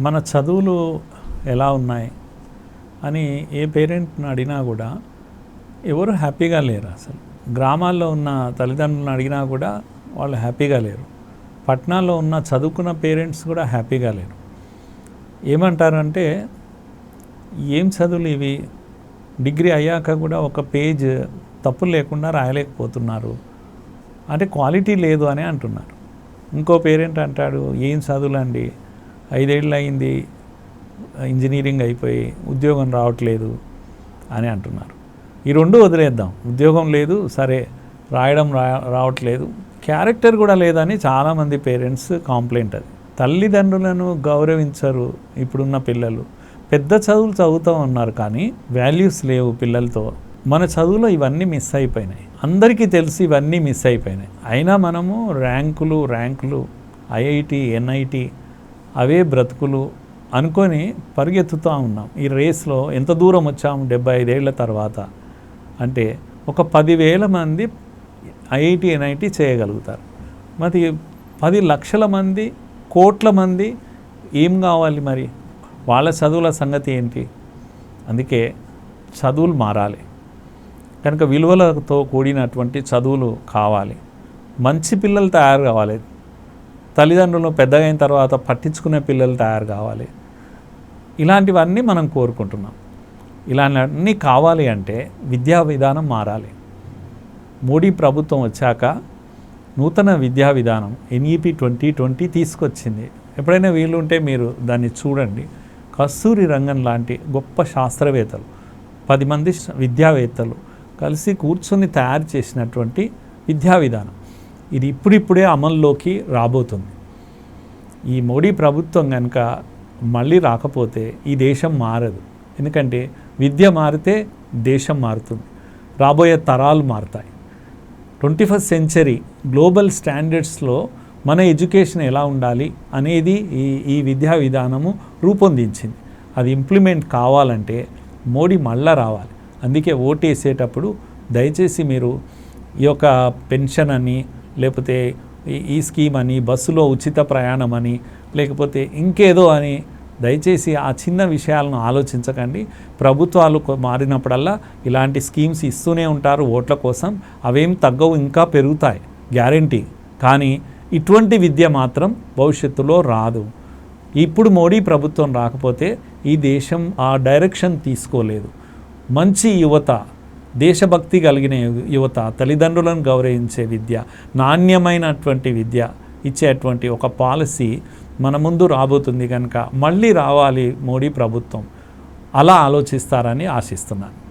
మన చదువులు ఎలా ఉన్నాయి అని ఏ పేరెంట్ని అడిగినా కూడా ఎవరు హ్యాపీగా లేరు అసలు. గ్రామాల్లో ఉన్న తల్లిదండ్రులను అడిగినా కూడా వాళ్ళు హ్యాపీగా లేరు. పట్టణాల్లో ఉన్న చదువుకున్న పేరెంట్స్ కూడా హ్యాపీగా లేరు. ఏమంటారంటే ఏం చదువులు ఇవి? డిగ్రీ అయ్యాక కూడా ఒక పేజ్ తప్పు లేకుండా రాయలేకపోతున్నారు. అంటే క్వాలిటీ లేదు అని అంటున్నారు. ఇంకో పేరెంట్ అంటాడు ఏం చదువులండి? ఐదేళ్ళు అయింది ఇంజనీరింగ్ అయిపోయి ఉద్యోగం రావట్లేదు అని అంటున్నారు. ఈ రెండు వదిలేద్దాం. ఉద్యోగం లేదు సరే రాయడం రా రావట్లేదు. క్యారెక్టర్ కూడా లేదని చాలామంది పేరెంట్స్ కాంప్లైంట్ అది. తల్లిదండ్రులను గౌరవించరు ఇప్పుడున్న పిల్లలు. పెద్ద చదువులు చదువుతూ ఉన్నారు కానీ వాల్యూస్ లేవు పిల్లలతో. మన చదువులో ఇవన్నీ మిస్ అయిపోయినాయి. అందరికీ తెలిసి ఇవన్నీ మిస్ అయిపోయినాయి. అయినా మనము ర్యాంకులు ర్యాంకులు ఐఐటి ఎన్ఐటి అవే బ్రతుకులు అనుకొని పరిగెత్తుతూ ఉన్నాం. ఈ రేస్లో ఎంత దూరం వచ్చాము? డెబ్బై ఐదేళ్ళ తర్వాత. అంటే ఒక పదివేల మంది ఐఐటి ఎన్ఐటి చేయగలుగుతారు. మరి పది లక్షల మంది కోట్ల మంది ఏం కావాలి మరి? వాళ్ళ చదువుల సంగతి ఏంటి? అందుకే చదువులు మారాలి. కనుక విలువలతో కూడినటువంటి చదువులు కావాలి. మంచి పిల్లలు తయారు కావాలి. తల్లిదండ్రులు పెద్దగా అయిన తర్వాత పట్టించుకునే పిల్లలు తయారు కావాలి. ఇలాంటివన్నీ మనం కోరుకుంటున్నాం. ఇలాంటివన్నీ కావాలి అంటే విద్యా విధానం మారాలి. మోడీ ప్రభుత్వం వచ్చాక నూతన విద్యా విధానం ఎన్ఈపి ట్వంటీ ట్వంటీ తీసుకొచ్చింది. ఎప్పుడైనా వీలుంటే మీరు దాన్ని చూడండి. కస్తూరి రంగన్ లాంటి గొప్ప శాస్త్రవేత్తలు పది మంది విద్యావేత్తలు కలిసి కూర్చొని తయారు చేసినటువంటి విద్యా విధానం. ఇది ఇప్పుడిప్పుడే అమల్లోకి రాబోతుంది. ఈ మోడీ ప్రభుత్వం కనుక మళ్ళీ రాకపోతే ఈ దేశం మారదు. ఎందుకంటే విద్య మారితే దేశం మారుతుంది. రాబోయే తరాలు మారుతాయి. ట్వంటీ ఫస్ట్ సెంచరీ గ్లోబల్ స్టాండర్డ్స్లో మన ఎడ్యుకేషన్ ఎలా ఉండాలి అనేది ఈ ఈ విద్యా విధానము రూపొందించింది. అది ఇంప్లిమెంట్ కావాలంటే మోడీ మళ్ళా రావాలి. అందుకే ఓటు వేసేటప్పుడు దయచేసి మీరు ఈ యొక్క పెన్షన్ అని లేకపోతే ఈ- ఈ స్కీమ్ అని బస్సులో ఉచిత ప్రయాణం అని లేకపోతే ఇంకేదో అని దయచేసి ఆ చిన్న విషయాలను ఆలోచించకండి. ప్రభుత్వాలు మారినప్పుడల్లా ఇలాంటి స్కీమ్స్ ఇస్తూనే ఉంటారు ఓట్ల కోసం. అవేం తగ్గవు ఇంకా పెరుగుతాయి గ్యారంటీ కానీ ఇటువంటి విద్య మాత్రం భవిష్యత్తులో రాదు. ఇప్పుడు మోడీ ప్రభుత్వం రాకపోతే ఈ దేశం ఆ డైరెక్షన్ తీసుకోలేదు. మంచి యువత దేశభక్తి కలిగిన యువత తల్లిదండ్రులను గౌరవించే విద్య నాణ్యమైనటువంటి విద్య ఇచ్చేటువంటి ఒక పాలసీ మన ముందు రాబోతుంది కనుక మళ్ళీ రావాలి మోడీ ప్రభుత్వం. అలా ఆలోచిస్తారని ఆశిస్తున్నాను.